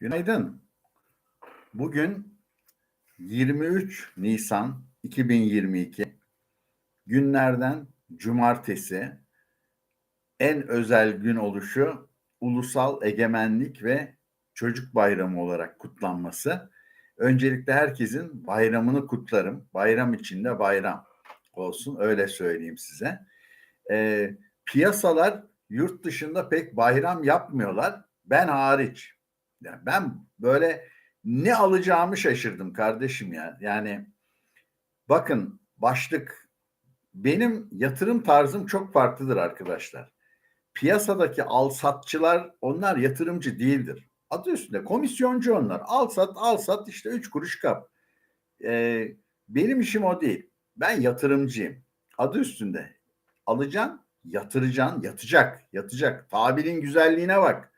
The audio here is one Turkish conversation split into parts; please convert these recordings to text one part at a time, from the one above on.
Günaydın. Bugün 23 Nisan 2022 günlerden cumartesi en özel gün oluşu Ulusal Egemenlik ve Çocuk Bayramı olarak kutlanması. Öncelikle herkesin bayramını kutlarım. Bayram içinde bayram olsun öyle söyleyeyim size. Ee, piyasalar yurt dışında pek bayram yapmıyorlar. Ben hariç. Yani ben böyle ne alacağımı şaşırdım kardeşim ya. Yani bakın başlık benim yatırım tarzım çok farklıdır arkadaşlar. Piyasadaki al satçılar onlar yatırımcı değildir. Adı üstünde komisyoncu onlar. Al sat al sat işte üç kuruş kap. Ee, benim işim o değil. Ben yatırımcıyım. Adı üstünde. Alacaksın, yatıracaksın, yatacak, yatacak. Tabirin güzelliğine bak.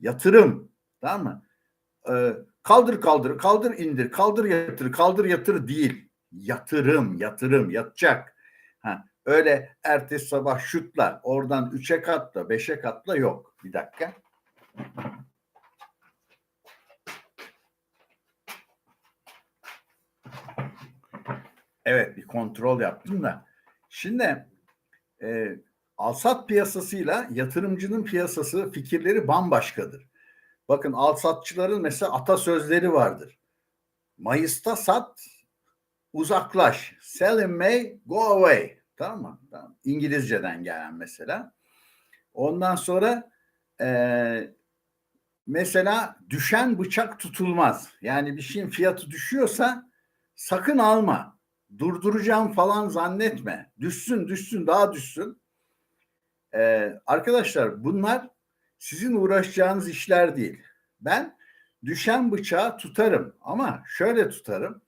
Yatırım. Tamam mı? Ee, kaldır kaldır, kaldır indir, kaldır yatır, kaldır yatır değil. Yatırım, yatırım, yatacak. Ha, öyle ertesi sabah şutla, oradan üçe katla, beşe katla yok. Bir dakika. Evet bir kontrol yaptım da. Şimdi e, alsat piyasasıyla yatırımcının piyasası fikirleri bambaşkadır. Bakın alsatçıların mesela atasözleri vardır. Mayıs'ta sat, uzaklaş. Sell in May, go away. Tamam mı? Tamam. İngilizceden gelen mesela. Ondan sonra e, mesela düşen bıçak tutulmaz. Yani bir şeyin fiyatı düşüyorsa sakın alma. Durduracağım falan zannetme. Düşsün düşsün daha düşsün. Ee, arkadaşlar bunlar sizin uğraşacağınız işler değil. Ben düşen bıçağı tutarım ama şöyle tutarım.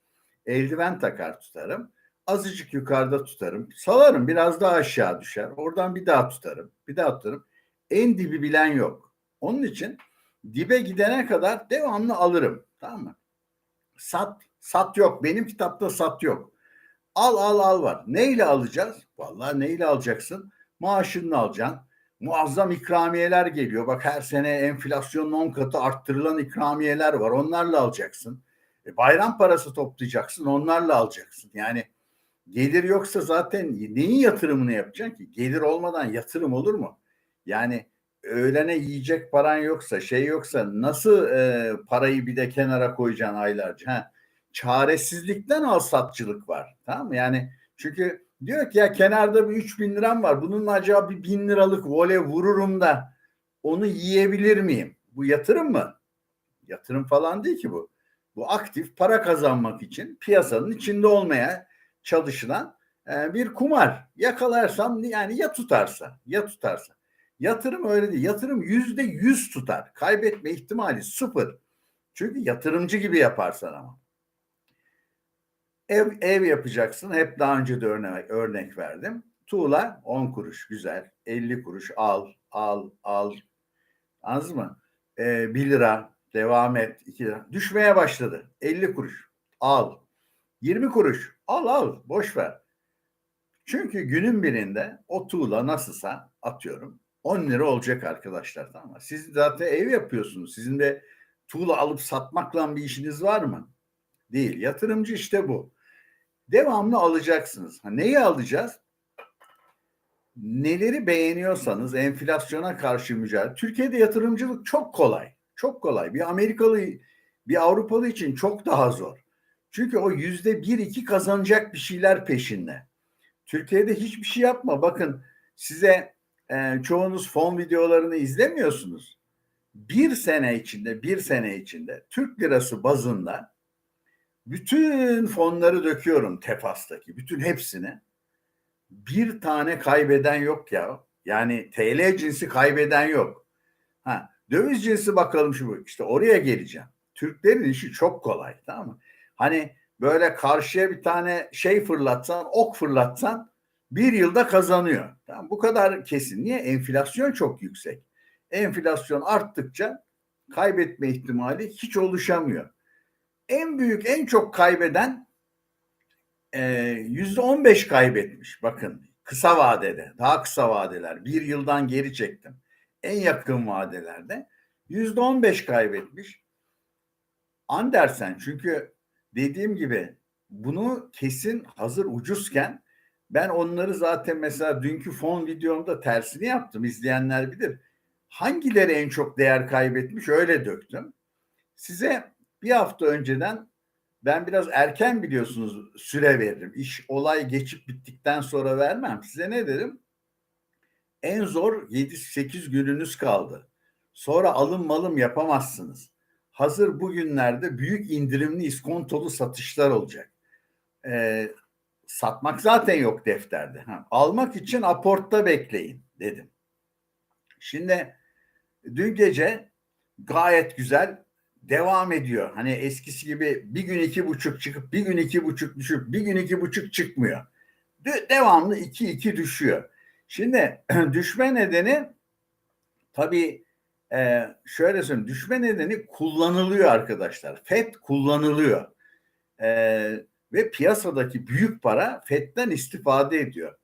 Eldiven takar tutarım. Azıcık yukarıda tutarım. Salarım biraz daha aşağı düşer. Oradan bir daha tutarım. Bir daha tutarım. En dibi bilen yok. Onun için dibe gidene kadar devamlı alırım. Tamam mı? Sat, sat yok. Benim kitapta sat yok. Al al al var. Neyle alacağız? Vallahi neyle alacaksın? Maaşını alacaksın. Muazzam ikramiyeler geliyor. Bak her sene enflasyonun 10 katı arttırılan ikramiyeler var. Onlarla alacaksın. E, bayram parası toplayacaksın. Onlarla alacaksın. Yani gelir yoksa zaten neyin yatırımını yapacaksın ki? Gelir olmadan yatırım olur mu? Yani öğlene yiyecek paran yoksa, şey yoksa nasıl e, parayı bir de kenara koyacaksın aylarca? Ha, çaresizlikten al satçılık var. Tamam mı? Yani çünkü diyor ki ya kenarda bir 3 bin liram var. Bununla acaba bir bin liralık voley vururum da onu yiyebilir miyim? Bu yatırım mı? Yatırım falan değil ki bu. Bu aktif para kazanmak için piyasanın içinde olmaya çalışılan e, bir kumar. Yakalarsam yani ya tutarsa ya tutarsa. Yatırım öyle değil. Yatırım yüzde yüz tutar. Kaybetme ihtimali sıfır. Çünkü yatırımcı gibi yaparsan ama. Ev, ev yapacaksın. Hep daha önce de örnek, örnek verdim. Tuğla 10 kuruş güzel. 50 kuruş al, al, al. Anladınız mı? Ee, 1 lira devam et. 2 lira. Düşmeye başladı. 50 kuruş al. 20 kuruş al al boş ver. Çünkü günün birinde o tuğla nasılsa atıyorum 10 lira olacak arkadaşlar tamam mı? Siz zaten ev yapıyorsunuz. Sizin de tuğla alıp satmakla bir işiniz var mı? Değil. Yatırımcı işte bu. Devamlı alacaksınız. Ha, neyi alacağız? Neleri beğeniyorsanız enflasyona karşı mücadele. Türkiye'de yatırımcılık çok kolay. Çok kolay. Bir Amerikalı, bir Avrupalı için çok daha zor. Çünkü o yüzde bir iki kazanacak bir şeyler peşinde. Türkiye'de hiçbir şey yapma. Bakın size e, çoğunuz fon videolarını izlemiyorsunuz. Bir sene içinde, bir sene içinde Türk lirası bazında bütün fonları döküyorum Tefas'taki. Bütün hepsini. Bir tane kaybeden yok ya. Yani TL cinsi kaybeden yok. Ha, döviz cinsi bakalım şu. İşte oraya geleceğim. Türklerin işi çok kolay tamam mı? Hani böyle karşıya bir tane şey fırlatsan, ok fırlatsan bir yılda kazanıyor. Tamam, bu kadar kesin. Niye? Enflasyon çok yüksek. Enflasyon arttıkça kaybetme ihtimali hiç oluşamıyor en büyük, en çok kaybeden yüzde on beş kaybetmiş. Bakın kısa vadede, daha kısa vadeler. Bir yıldan geri çektim. En yakın vadelerde yüzde on beş kaybetmiş. Andersen çünkü dediğim gibi bunu kesin hazır ucuzken ben onları zaten mesela dünkü fon videomda tersini yaptım. İzleyenler bilir. Hangileri en çok değer kaybetmiş öyle döktüm. Size bir hafta önceden ben biraz erken biliyorsunuz süre veririm. İş olay geçip bittikten sonra vermem. Size ne derim? En zor 7-8 gününüz kaldı. Sonra alım malım yapamazsınız. Hazır bugünlerde büyük indirimli iskontolu satışlar olacak. Ee, satmak zaten yok defterde. Ha, almak için aportta bekleyin dedim. Şimdi dün gece gayet güzel devam ediyor. Hani eskisi gibi bir gün iki buçuk çıkıp bir gün iki buçuk düşüp bir gün iki buçuk çıkmıyor. De- devamlı iki iki düşüyor. Şimdi düşme nedeni tabii e, şöyle söyleyeyim düşme nedeni kullanılıyor arkadaşlar. FED kullanılıyor. E, ve piyasadaki büyük para FED'den istifade ediyor.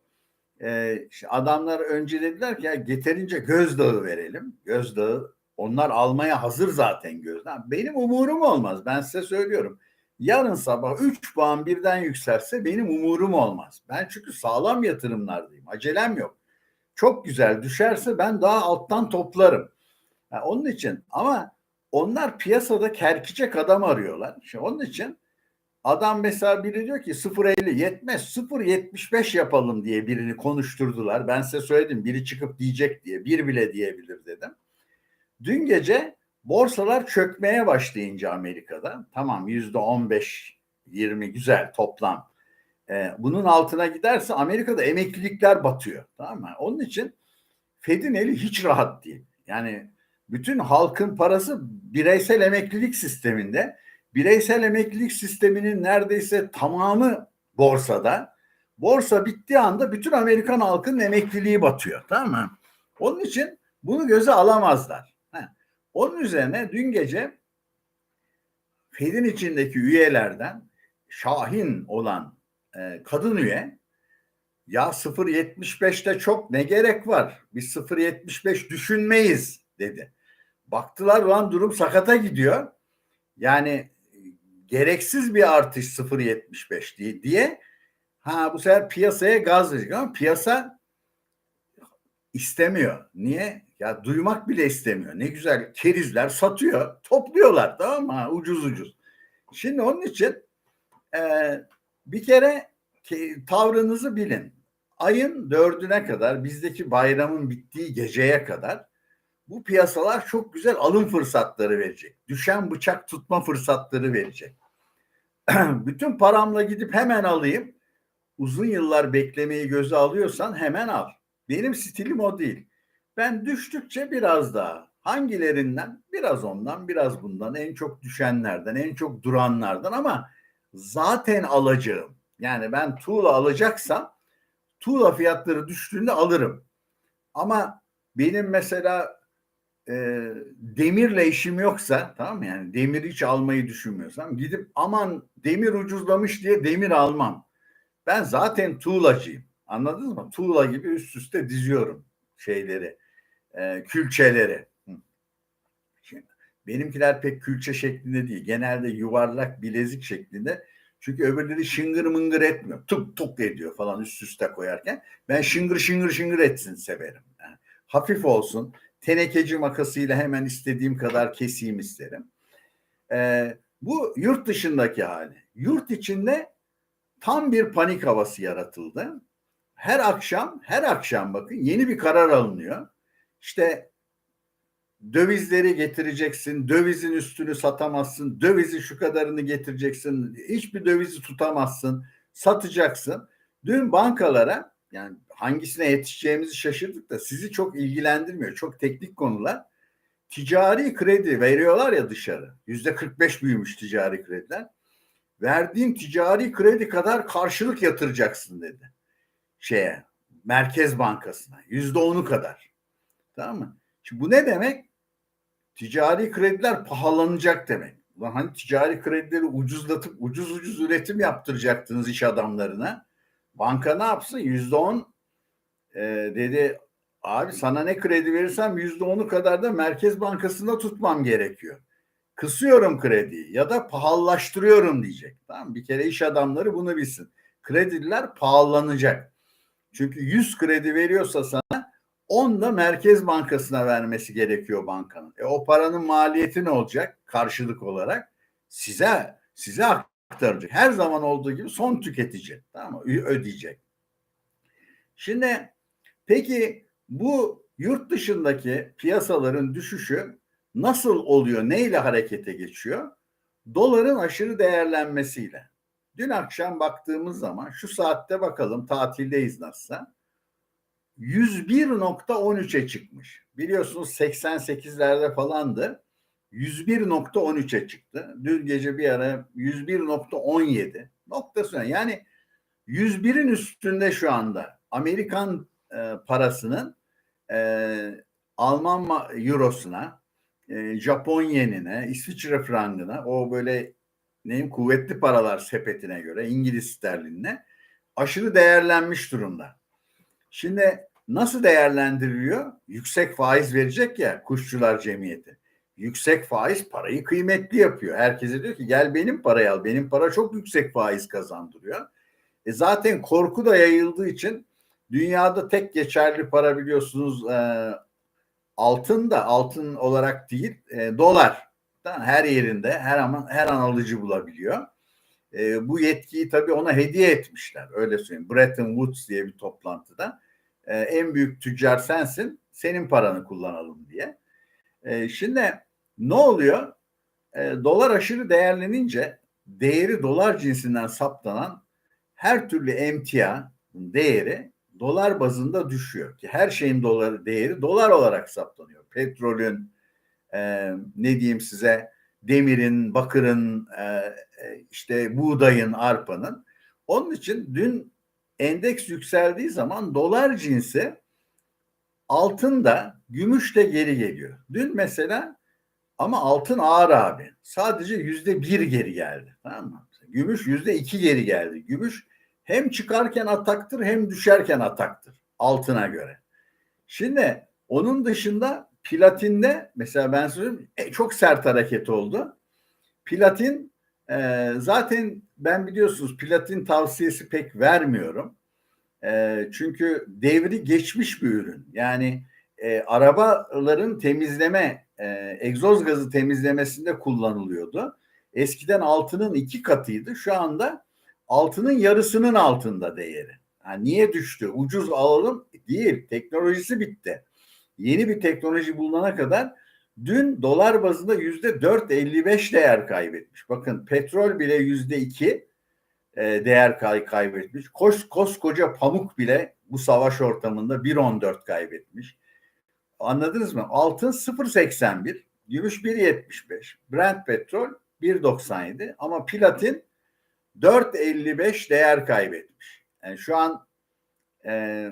E, işte adamlar önce dediler ki ya yeterince gözdağı verelim. Gözdağı onlar almaya hazır zaten gözden. Benim umurum olmaz. Ben size söylüyorum. Yarın sabah 3 puan birden yükselse benim umurum olmaz. Ben çünkü sağlam yatırımlardayım. Acelem yok. Çok güzel düşerse ben daha alttan toplarım. Yani onun için ama onlar piyasada kerkicek adam arıyorlar. İşte onun için adam mesela biri diyor ki 0.50 yetmez 0.75 yapalım diye birini konuşturdular. Ben size söyledim biri çıkıp diyecek diye bir bile diyebilir dedim. Dün gece borsalar çökmeye başlayınca Amerika'da tamam yüzde 15 20 güzel toplam. Ee, bunun altına giderse Amerika'da emeklilikler batıyor. Tamam mı? Onun için Fed'in eli hiç rahat değil. Yani bütün halkın parası bireysel emeklilik sisteminde. Bireysel emeklilik sisteminin neredeyse tamamı borsada. Borsa bittiği anda bütün Amerikan halkının emekliliği batıyor. Tamam mı? Onun için bunu göze alamazlar. Onun üzerine dün gece Fed'in içindeki üyelerden Şahin olan e, kadın üye ya 0.75'te çok ne gerek var? Biz 0.75 düşünmeyiz dedi. Baktılar lan durum sakata gidiyor. Yani gereksiz bir artış 0.75 diye, diye ha bu sefer piyasaya gaz verecek ama piyasa istemiyor. Niye? Ya duymak bile istemiyor. Ne güzel kerizler satıyor, topluyorlar tamam mı? Ucuz ucuz. Şimdi onun için e, bir kere ki, tavrınızı bilin. Ayın dördüne kadar bizdeki bayramın bittiği geceye kadar bu piyasalar çok güzel alım fırsatları verecek. Düşen bıçak tutma fırsatları verecek. Bütün paramla gidip hemen alayım. Uzun yıllar beklemeyi göze alıyorsan hemen al. Benim stilim o değil. Ben düştükçe biraz daha hangilerinden biraz ondan biraz bundan en çok düşenlerden en çok duranlardan ama zaten alacağım. Yani ben tuğla alacaksam tuğla fiyatları düştüğünde alırım. Ama benim mesela e, demirle işim yoksa tamam mı yani demir hiç almayı düşünmüyorsam gidip aman demir ucuzlamış diye demir almam. Ben zaten tuğlacıyım. Anladınız mı? Tuğla gibi üst üste diziyorum şeyleri, e, külçeleri. Şimdi, benimkiler pek külçe şeklinde değil. Genelde yuvarlak bilezik şeklinde. Çünkü öbürleri şıngır mıngır etmiyor. Tuk tuk ediyor falan üst üste koyarken. Ben şıngır şıngır şıngır etsin severim. Yani hafif olsun. Tenekeci makasıyla hemen istediğim kadar keseyim isterim. Ee, bu yurt dışındaki hali. Yurt içinde tam bir panik havası yaratıldı. Her akşam, her akşam bakın yeni bir karar alınıyor. İşte dövizleri getireceksin, dövizin üstünü satamazsın, dövizi şu kadarını getireceksin, hiçbir dövizi tutamazsın, satacaksın. Dün bankalara yani hangisine yetişeceğimizi şaşırdık da sizi çok ilgilendirmiyor. Çok teknik konular. Ticari kredi veriyorlar ya dışarı. Yüzde 45 büyümüş ticari krediler. Verdiğin ticari kredi kadar karşılık yatıracaksın dedi. Şeye, Merkez Bankası'na. Yüzde onu kadar. Tamam mı? Şimdi bu ne demek? Ticari krediler pahalanacak demek. Ulan hani ticari kredileri ucuzlatıp ucuz ucuz üretim yaptıracaktınız iş adamlarına. Banka ne yapsın? Yüzde on e, dedi abi sana ne kredi verirsem yüzde onu kadar da Merkez Bankası'nda tutmam gerekiyor. kısıyorum krediyi ya da pahalılaştırıyorum diyecek. Tamam Bir kere iş adamları bunu bilsin. Krediler pahalanacak. Çünkü 100 kredi veriyorsa sana 10 da Merkez Bankası'na vermesi gerekiyor bankanın. E o paranın maliyeti ne olacak karşılık olarak? Size size aktaracak. Her zaman olduğu gibi son tüketici tamam mı? ödeyecek. Şimdi peki bu yurt dışındaki piyasaların düşüşü nasıl oluyor? Neyle harekete geçiyor? Doların aşırı değerlenmesiyle. Dün akşam baktığımız zaman şu saatte bakalım tatildeyiz nasılsa. 101.13'e çıkmış. Biliyorsunuz 88'lerde falandı. 101.13'e çıktı. Dün gece bir ara 101.17 noktası yani 101'in üstünde şu anda Amerikan e, parasının e, Alman eurosuna, e, Japon yenine, İsviçre frangına, o böyle neyim kuvvetli paralar sepetine göre İngiliz sterlinine aşırı değerlenmiş durumda. Şimdi nasıl değerlendiriliyor? Yüksek faiz verecek ya kuşçular cemiyeti. Yüksek faiz parayı kıymetli yapıyor. Herkese diyor ki gel benim parayı al. Benim para çok yüksek faiz kazandırıyor. E zaten korku da yayıldığı için dünyada tek geçerli para biliyorsunuz e, altın da altın olarak değil e, dolar. Her yerinde her an her an alıcı bulabiliyor. E, bu yetkiyi tabii ona hediye etmişler. Öyle söyleyeyim. Bretton Woods diye bir toplantıda e, en büyük tüccar sensin. Senin paranı kullanalım diye. E, şimdi ne oluyor? E, dolar aşırı değerlenince değeri dolar cinsinden saptanan her türlü emtia değeri dolar bazında düşüyor ki her şeyin doları değeri dolar olarak saptanıyor. Petrolün e, ne diyeyim size demirin, bakırın, e, işte buğdayın, arpanın. Onun için dün endeks yükseldiği zaman dolar cinsi altın da gümüş de geri geliyor. Dün mesela ama altın ağır abi. Sadece yüzde bir geri geldi. Tamam mı? Gümüş yüzde iki geri geldi. Gümüş hem çıkarken ataktır hem düşerken ataktır altına göre. Şimdi onun dışında platinde mesela ben söyleyeyim e, çok sert hareket oldu. Platin e, zaten ben biliyorsunuz platin tavsiyesi pek vermiyorum. E, çünkü devri geçmiş bir ürün. Yani e, arabaların temizleme, e, egzoz gazı temizlemesinde kullanılıyordu. Eskiden altının iki katıydı. Şu anda altının yarısının altında değeri. Yani niye düştü? Ucuz alalım değil. Teknolojisi bitti. Yeni bir teknoloji bulunana kadar dün dolar bazında yüzde 4.55 değer kaybetmiş. Bakın petrol bile yüzde 2 e, değer kay kaybetmiş. Kos, koskoca pamuk bile bu savaş ortamında 1.14 kaybetmiş. Anladınız mı? Altın 0.81, gümüş 1.75, Brent petrol 1.97 ama platin 4.55 değer kaybetmiş. Yani şu an e,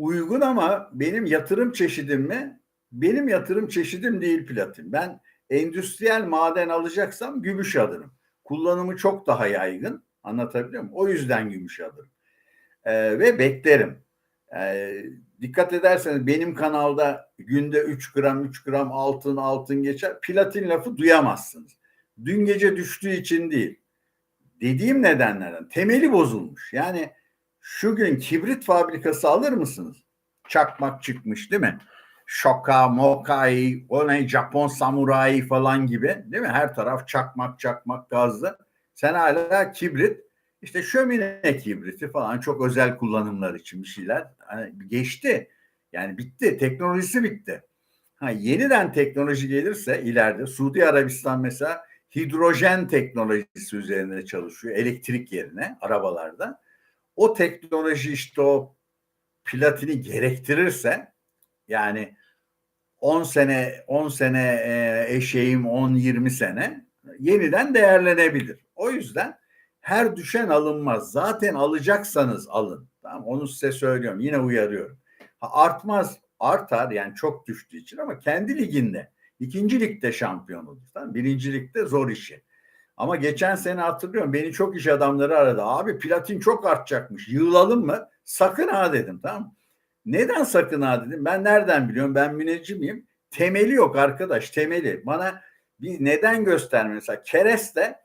uygun ama benim yatırım çeşidim mi? Benim yatırım çeşidim değil platin. Ben endüstriyel maden alacaksam gümüş alırım. Kullanımı çok daha yaygın. Anlatabiliyor muyum? O yüzden gümüş alırım. E, ve beklerim. E, dikkat ederseniz benim kanalda günde 3 gram 3 gram altın altın geçer. Platin lafı duyamazsınız. Dün gece düştüğü için değil dediğim nedenlerden temeli bozulmuş. Yani şu gün kibrit fabrikası alır mısınız? Çakmak çıkmış değil mi? Şoka, Mokai, o ne Japon samurai falan gibi değil mi? Her taraf çakmak çakmak gazlı. Sen hala kibrit işte şömine kibriti falan çok özel kullanımlar için bir şeyler hani geçti. Yani bitti. Teknolojisi bitti. Ha, yeniden teknoloji gelirse ileride Suudi Arabistan mesela hidrojen teknolojisi üzerine çalışıyor. Elektrik yerine arabalarda. O teknoloji işte o platini gerektirirse yani 10 sene 10 sene e, eşeğim 10-20 sene yeniden değerlenebilir. O yüzden her düşen alınmaz. Zaten alacaksanız alın. Tamam onu size söylüyorum. Yine uyarıyorum. Ha, artmaz, artar yani çok düştüğü için ama kendi liginde İkinci ligde şampiyon olur. Tamam? Birinci ligde zor işi. Ama geçen sene hatırlıyorum beni çok iş adamları aradı. Abi platin çok artacakmış. Yığılalım mı? Sakın ha dedim tamam Neden sakın ha dedim? Ben nereden biliyorum? Ben müneccimiyim. Temeli yok arkadaş temeli. Bana bir neden gösterme mesela kereste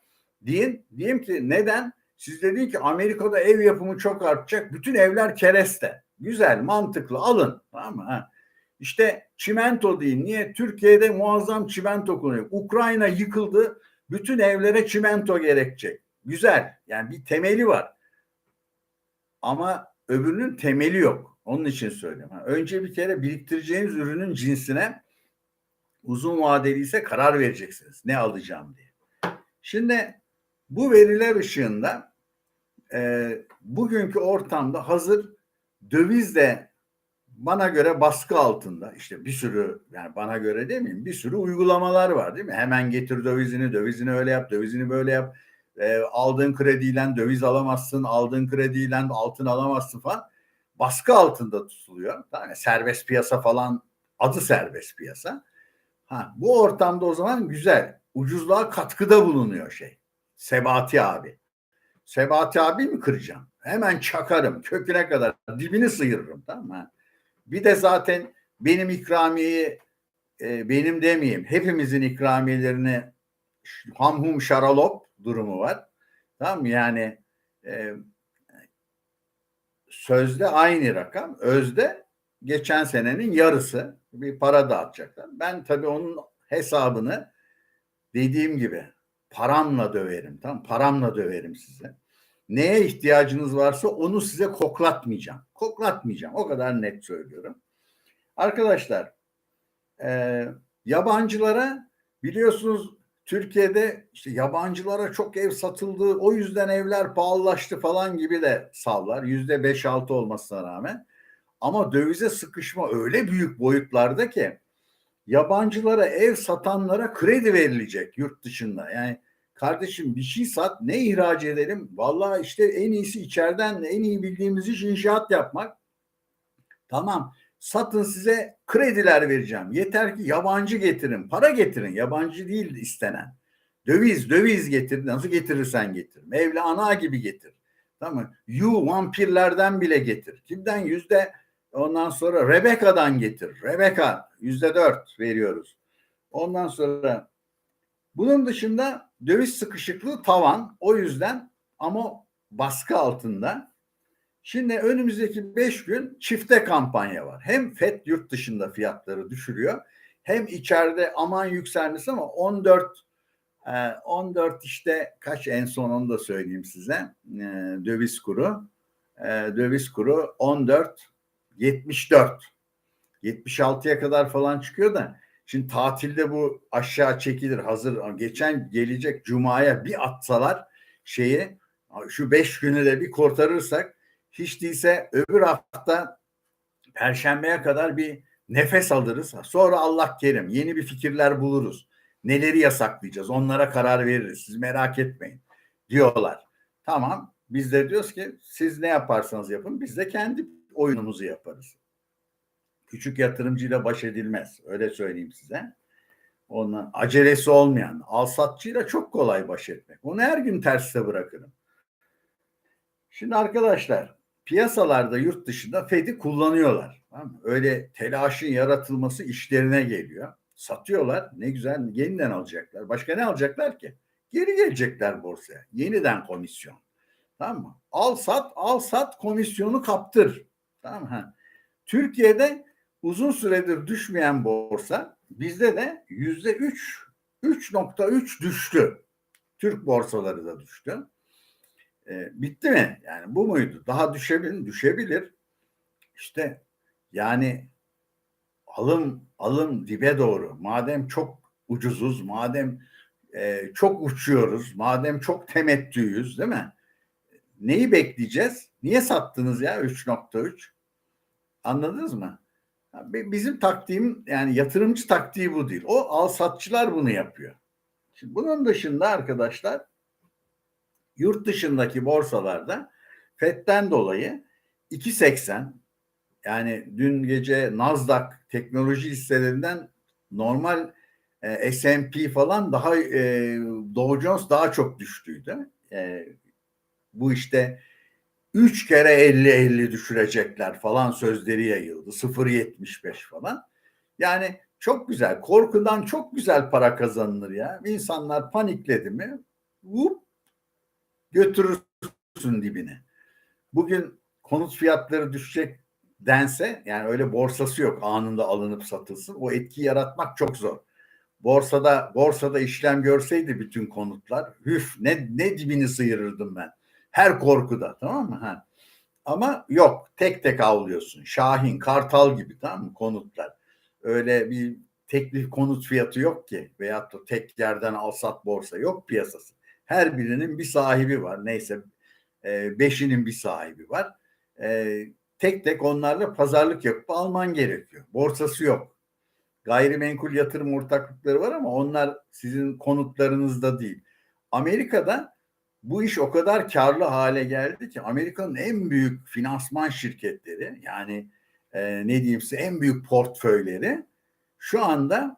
deyin diyeyim ki neden siz dedin ki Amerika'da ev yapımı çok artacak bütün evler kereste güzel mantıklı alın tamam mı ha. İşte çimento deyin niye Türkiye'de muazzam çimento kullanıyor Ukrayna yıkıldı bütün evlere çimento gerekecek güzel yani bir temeli var ama öbürünün temeli yok onun için söylüyorum. Önce bir kere biriktireceğiniz ürünün cinsine uzun vadeli ise karar vereceksiniz. Ne alacağım diye. Şimdi bu veriler ışığında e, bugünkü ortamda hazır döviz de bana göre baskı altında işte bir sürü yani bana göre demeyeyim bir sürü uygulamalar var değil mi? Hemen getir dövizini, dövizini öyle yap, dövizini böyle yap. E, aldığın krediyle döviz alamazsın, aldığın krediyle altın alamazsın falan. Baskı altında tutuluyor. Yani serbest piyasa falan adı serbest piyasa. Ha, bu ortamda o zaman güzel. Ucuzluğa katkıda bulunuyor şey. Sebati abi. Sebati abi mi kıracağım? Hemen çakarım köküne kadar dibini sıyırırım tamam mı? Bir de zaten benim ikramiyeyi e, benim demeyeyim hepimizin ikramiyelerini hamhum şaralop durumu var. Tamam mı? Yani e, sözde aynı rakam, özde geçen senenin yarısı bir para dağıtacaklar. Ben tabii onun hesabını dediğim gibi paramla döverim. Tamam paramla döverim size. Neye ihtiyacınız varsa onu size koklatmayacağım. Koklatmayacağım. O kadar net söylüyorum. Arkadaşlar e, yabancılara biliyorsunuz Türkiye'de işte yabancılara çok ev satıldı o yüzden evler pahalılaştı falan gibi de savlar. Yüzde beş altı olmasına rağmen. Ama dövize sıkışma öyle büyük boyutlarda ki yabancılara ev satanlara kredi verilecek yurt dışında. Yani kardeşim bir şey sat ne ihraç edelim? Vallahi işte en iyisi içeriden en iyi bildiğimiz iş inşaat yapmak. Tamam satın size krediler vereceğim. Yeter ki yabancı getirin, para getirin. Yabancı değil istenen. Döviz, döviz getir. Nasıl getirirsen getir. Mevla ana gibi getir. Tamam? You vampirlerden bile getir. Kimden? Yüzde ondan sonra Rebecca'dan getir. Rebecca yüzde dört veriyoruz. Ondan sonra bunun dışında döviz sıkışıklığı tavan. O yüzden ama baskı altında Şimdi önümüzdeki 5 gün çifte kampanya var. Hem FED yurt dışında fiyatları düşürüyor hem içeride aman yükselmesi ama 14 14 e, işte kaç en son onu da söyleyeyim size e, döviz kuru e, döviz kuru 14 74 76'ya kadar falan çıkıyor da şimdi tatilde bu aşağı çekilir hazır geçen gelecek cumaya bir atsalar şeyi şu beş günü de bir kurtarırsak hiç değilse öbür hafta perşembeye kadar bir nefes alırız. Sonra Allah kerim yeni bir fikirler buluruz. Neleri yasaklayacağız onlara karar veririz. Siz merak etmeyin diyorlar. Tamam biz de diyoruz ki siz ne yaparsanız yapın biz de kendi oyunumuzu yaparız. Küçük yatırımcıyla baş edilmez. Öyle söyleyeyim size. Onun acelesi olmayan, alsatçıyla çok kolay baş etmek. Onu her gün terste bırakırım. Şimdi arkadaşlar piyasalarda yurt dışında Fed'i kullanıyorlar. Tamam Öyle telaşın yaratılması işlerine geliyor. Satıyorlar. Ne güzel yeniden alacaklar. Başka ne alacaklar ki? Geri gelecekler borsaya. Yeniden komisyon. Tamam mı? Al sat, al sat komisyonu kaptır. Tamam mı? Türkiye'de uzun süredir düşmeyen borsa bizde de yüzde üç, 3.3 düştü. Türk borsaları da düştü. E, bitti mi? Yani bu muydu? Daha düşebilir, düşebilir. İşte yani alım alım dibe doğru. Madem çok ucuzuz, madem e, çok uçuyoruz, madem çok temettüyüz değil mi? Neyi bekleyeceğiz? Niye sattınız ya 3.3? Anladınız mı? Bizim taktiğim yani yatırımcı taktiği bu değil. O al satçılar bunu yapıyor. Şimdi bunun dışında arkadaşlar yurt dışındaki borsalarda FED'den dolayı 2.80 yani dün gece Nasdaq teknoloji hisselerinden normal e, S&P falan daha e, Dow Jones daha çok düştüydü. E, bu işte 3 kere 50-50 düşürecekler falan sözleri yayıldı. 0.75 falan. Yani çok güzel. Korkudan çok güzel para kazanılır ya. İnsanlar panikledi mi vup, götürürsün dibine. Bugün konut fiyatları düşecek dense yani öyle borsası yok anında alınıp satılsın. O etki yaratmak çok zor. Borsada borsada işlem görseydi bütün konutlar hüf ne ne dibini sıyırırdım ben. Her korkuda tamam mı? Ha. Ama yok tek tek avlıyorsun. Şahin, Kartal gibi tamam mı konutlar. Öyle bir tek bir konut fiyatı yok ki veyahut da tek yerden al sat borsa yok piyasası. Her birinin bir sahibi var. Neyse e, beşinin bir sahibi var. E, tek tek onlarla pazarlık yapıp alman gerekiyor. Borsası yok. Gayrimenkul yatırım ortaklıkları var ama onlar sizin konutlarınızda değil. Amerika'da bu iş o kadar karlı hale geldi ki Amerika'nın en büyük finansman şirketleri yani e, ne diyeyim size en büyük portföyleri şu anda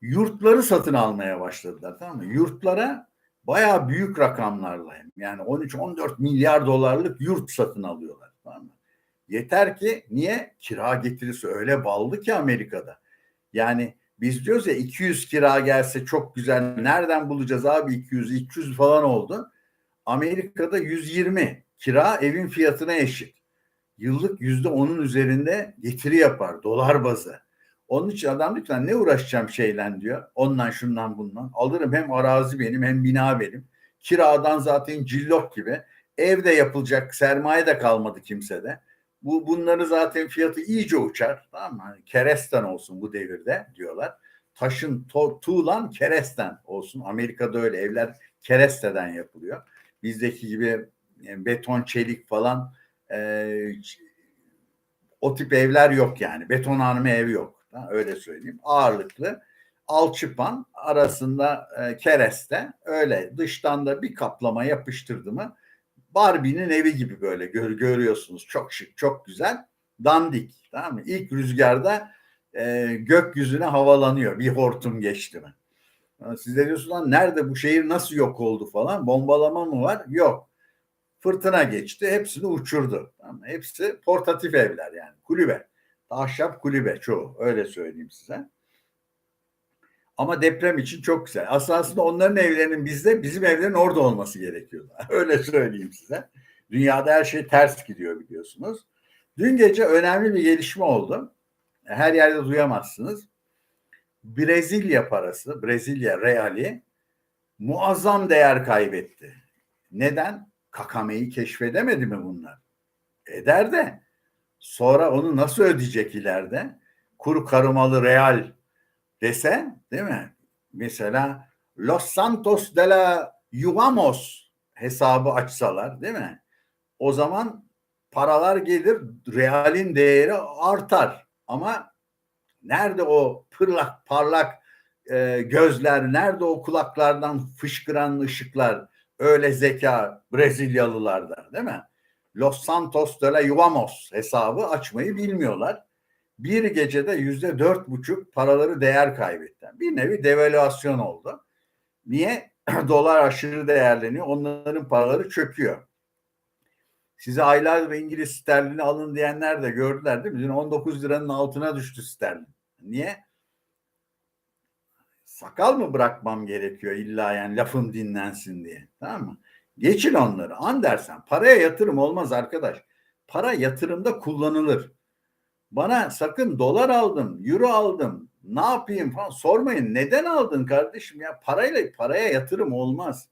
yurtları satın almaya başladılar tamam mı? Yurtlara bayağı büyük rakamlarla yani 13-14 milyar dolarlık yurt satın alıyorlar tamam mı? Yeter ki niye? Kira getirisi öyle ballı ki Amerika'da. Yani biz diyoruz ya 200 kira gelse çok güzel. Nereden bulacağız abi 200 300 falan oldu. Amerika'da 120 kira evin fiyatına eşit. Yıllık yüzde onun üzerinde getiri yapar dolar bazı. Onun için adam lütfen ne uğraşacağım şeyle diyor. Ondan şundan bundan. Alırım hem arazi benim hem bina benim. Kiradan zaten cillop gibi. Evde yapılacak sermaye de kalmadı kimsede. Bu bunları zaten fiyatı iyice uçar. Tamam mı? Hani keresten olsun bu devirde diyorlar. Taşın to, tuğlan keresten olsun. Amerika'da öyle evler keresteden yapılıyor. Bizdeki gibi yani beton, çelik falan e, o tip evler yok yani. Betonarme ev yok. Ha, öyle söyleyeyim. Ağırlıklı alçıpan arasında e, kereste öyle dıştan da bir kaplama yapıştırdı mı Barbie'nin evi gibi böyle gör, görüyorsunuz. Çok şık, çok güzel. Dandik. Tamam mı? İlk rüzgarda e, gökyüzüne havalanıyor. Bir hortum geçti mi? Siz de diyorsunuz lan nerede bu şehir nasıl yok oldu falan. Bombalama mı var? Yok. Fırtına geçti. Hepsini uçurdu. Tamam? Hepsi portatif evler yani. Kulübe. Ahşap kulübe çoğu. Öyle söyleyeyim size. Ama deprem için çok güzel. Aslında onların evlerinin bizde, bizim evlerin orada olması gerekiyordu. Öyle söyleyeyim size. Dünyada her şey ters gidiyor biliyorsunuz. Dün gece önemli bir gelişme oldu. Her yerde duyamazsınız. Brezilya parası, Brezilya reali muazzam değer kaybetti. Neden? Kakame'yi keşfedemedi mi bunlar? Eder de. Sonra onu nasıl ödeyecek ileride? Kuru karımalı real dese değil mi? Mesela Los Santos de la Jugamos hesabı açsalar değil mi? O zaman paralar gelir, realin değeri artar. Ama nerede o pırlak parlak e, gözler, nerede o kulaklardan fışkıran ışıklar, öyle zeka Brezilyalılarda değil mi? Los Santos de la Jugamos hesabı açmayı bilmiyorlar bir gecede yüzde dört buçuk paraları değer kaybetti. Bir nevi devalüasyon oldu. Niye? Dolar aşırı değerleniyor. Onların paraları çöküyor. Size aylardır İngiliz sterlini alın diyenler de gördüler değil mi? Dün 19 liranın altına düştü sterlin. Niye? Sakal mı bırakmam gerekiyor illa yani lafım dinlensin diye. Tamam mı? Geçin onları. An dersen paraya yatırım olmaz arkadaş. Para yatırımda kullanılır. Bana sakın dolar aldım, euro aldım, ne yapayım falan sormayın. Neden aldın kardeşim ya? Parayla paraya yatırım olmaz.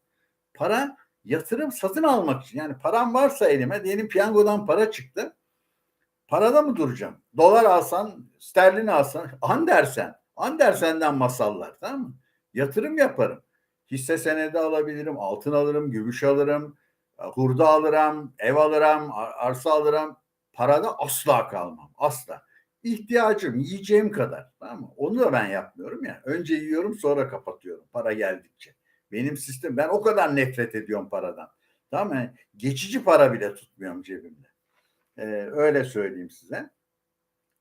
Para yatırım satın almak için. Yani param varsa elime diyelim piyangodan para çıktı. Parada mı duracağım? Dolar alsan, sterlin alsan, Andersen. Andersen'den masallar tamam mı? Yatırım yaparım. Hisse senedi alabilirim, altın alırım, gümüş alırım, hurda alırım, ev alırım, arsa alırım. Parada asla kalmam. Asla. İhtiyacım, yiyeceğim kadar. Tamam mı? Onu da ben yapmıyorum ya. Önce yiyorum sonra kapatıyorum para geldikçe. Benim sistem ben o kadar nefret ediyorum paradan. Tamam mı? Geçici para bile tutmuyorum cebimde. Ee, öyle söyleyeyim size.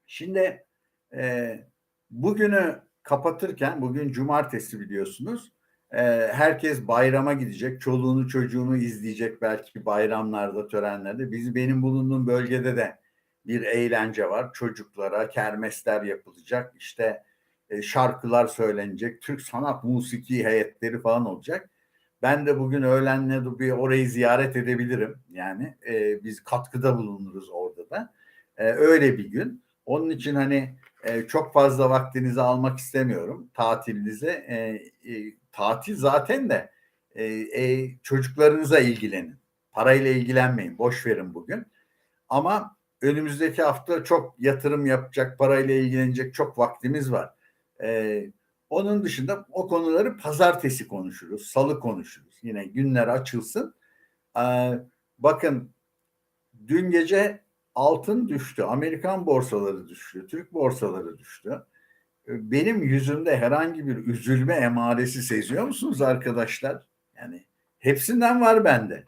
Şimdi e, bugünü kapatırken bugün cumartesi biliyorsunuz. E, herkes bayrama gidecek. Çoluğunu çocuğunu izleyecek belki bayramlarda, törenlerde. Biz benim bulunduğum bölgede de bir eğlence var. Çocuklara kermesler yapılacak. İşte e, şarkılar söylenecek. Türk sanat musiki heyetleri falan olacak. Ben de bugün öğlenle bir orayı ziyaret edebilirim. Yani e, biz katkıda bulunuruz orada da. E, öyle bir gün. Onun için hani e, çok fazla vaktinizi almak istemiyorum tatilinize. E, e, tatil zaten de e, e, çocuklarınıza ilgilenin. Parayla ilgilenmeyin. Boş verin bugün. Ama önümüzdeki hafta çok yatırım yapacak, parayla ilgilenecek çok vaktimiz var. E, onun dışında o konuları pazartesi konuşuruz, salı konuşuruz. Yine günler açılsın. E, bakın dün gece altın düştü, Amerikan borsaları düştü, Türk borsaları düştü. Benim yüzümde herhangi bir üzülme emaresi seziyor musunuz arkadaşlar? Yani hepsinden var bende.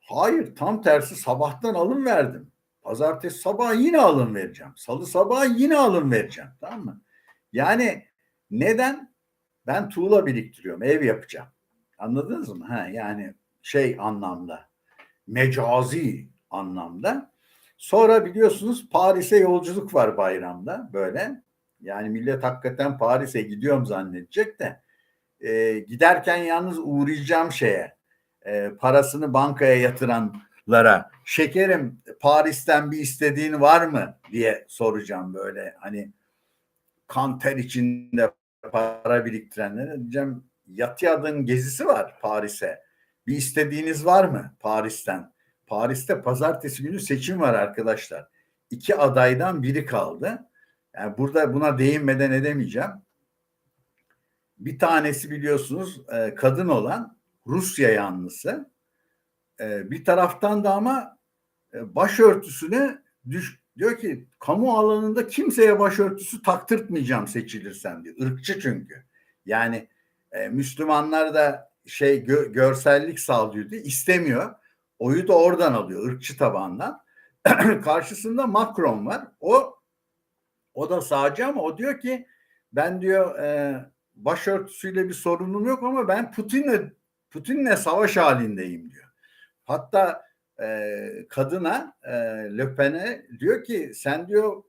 Hayır tam tersi sabahtan alım verdim. Pazartesi sabah yine alım vereceğim. Salı sabah yine alım vereceğim. Tamam mı? Yani neden? Ben tuğla biriktiriyorum. Ev yapacağım. Anladınız mı? Ha, yani şey anlamda. Mecazi anlamda. Sonra biliyorsunuz Paris'e yolculuk var bayramda böyle. Yani millet hakikaten Paris'e gidiyorum zannedecek de. E, giderken yalnız uğrayacağım şeye e, parasını bankaya yatıranlara şekerim Paris'ten bir istediğin var mı diye soracağım böyle hani kan ter içinde para biriktirenlere diyeceğim Yatiyad'ın gezisi var Paris'e. Bir istediğiniz var mı Paris'ten? Paris'te pazartesi günü seçim var arkadaşlar. İki adaydan biri kaldı. Yani burada buna değinmeden edemeyeceğim. Bir tanesi biliyorsunuz e, kadın olan Rusya yanlısı. E, bir taraftan da ama başörtüsüne düş, diyor ki kamu alanında kimseye başörtüsü taktırtmayacağım seçilirsem diyor. Irkçı çünkü. Yani Müslümanlar da şey gö, görsellik sağlıyor diye istemiyor. Oyu da oradan alıyor ırkçı tabandan. Karşısında Macron var. O o da sağcı ama o diyor ki ben diyor e, başörtüsüyle bir sorunum yok ama ben Putin'le Putin'le savaş halindeyim diyor. Hatta e, kadına e, Le Pen'e diyor ki sen diyor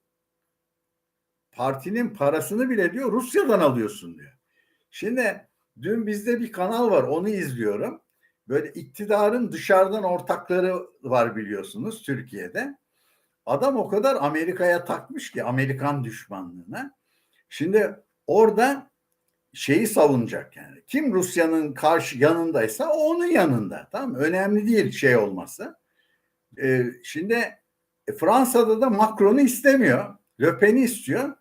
partinin parasını bile diyor Rusya'dan alıyorsun diyor. Şimdi dün bizde bir kanal var onu izliyorum böyle iktidarın dışarıdan ortakları var biliyorsunuz Türkiye'de. Adam o kadar Amerika'ya takmış ki Amerikan düşmanlığına. Şimdi orada şeyi savunacak yani. Kim Rusya'nın karşı yanındaysa o onun yanında. Tamam? Önemli değil şey olması. Ee, şimdi e, Fransa'da da Macron'u istemiyor. Le Pen'i istiyor.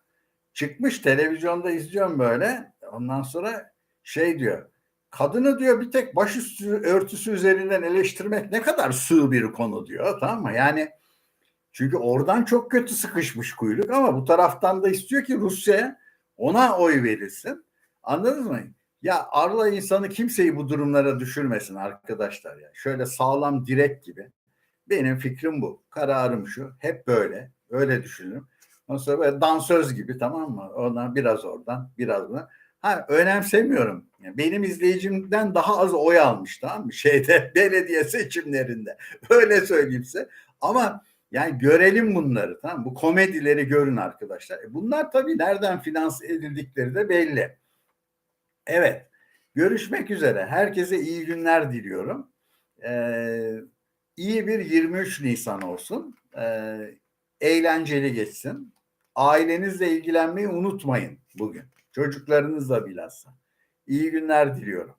Çıkmış televizyonda izliyorum böyle. Ondan sonra şey diyor kadını diyor bir tek başüstü örtüsü üzerinden eleştirmek ne kadar sığ bir konu diyor tamam mı? Yani çünkü oradan çok kötü sıkışmış kuyruk ama bu taraftan da istiyor ki Rusya'ya ona oy verilsin. Anladınız mı? Ya Arla insanı kimseyi bu durumlara düşürmesin arkadaşlar ya. Şöyle sağlam direk gibi. Benim fikrim bu. Kararım şu. Hep böyle. Öyle düşünürüm. Ondan sonra böyle dansöz gibi tamam mı? Ondan biraz oradan biraz buradan. Ha, önemsemiyorum. benim izleyicimden daha az oy almış tamam mı? Şeyde belediye seçimlerinde. Öyle söyleyeyim size. Ama yani görelim bunları tamam mı? Bu komedileri görün arkadaşlar. E bunlar tabii nereden finanse edildikleri de belli. Evet. Görüşmek üzere. Herkese iyi günler diliyorum. Ee, iyi bir 23 Nisan olsun. Ee, eğlenceli geçsin. Ailenizle ilgilenmeyi unutmayın bugün. Çocuklarınızla bilhassa. İyi günler diliyorum.